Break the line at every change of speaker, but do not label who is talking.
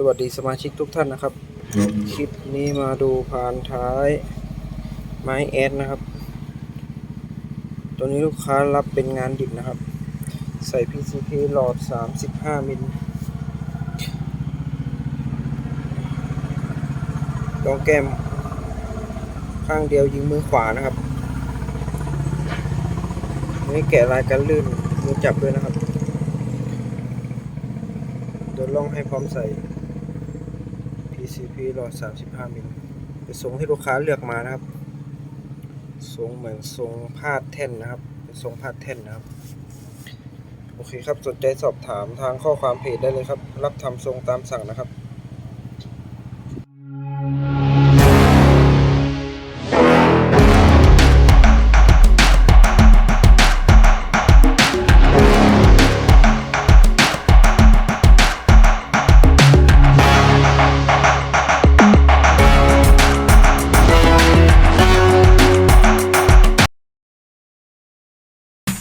สวัสดีสมาชิกทุกท่านนะครับ คลิปนี้มาดูผ่านท้ายไม้แอดนะครับ ตัวนี้ลูกค้ารับเป็นงานดิบนะครับ ใส่ PCP หลอด 35 มิลดองแก้ม ข้างเดียวยิงมือขวานะครับ นี่แกะลายกันลื่นมือจับด้วยนะครับเดินล่องให้พร้อมใส่ PCP หลอด 35 มิลเป็นทรงที่ลูกค้าเลือกมานะครับ ทรงเหมือนทรงพาดแท่นนะครับ เป็นทรงพาดแท่นนะครับ โอเคครับ สนใจสอบถามทางข้อความเพจได้เลยครับ รับทำทรงตามสั่งนะครับ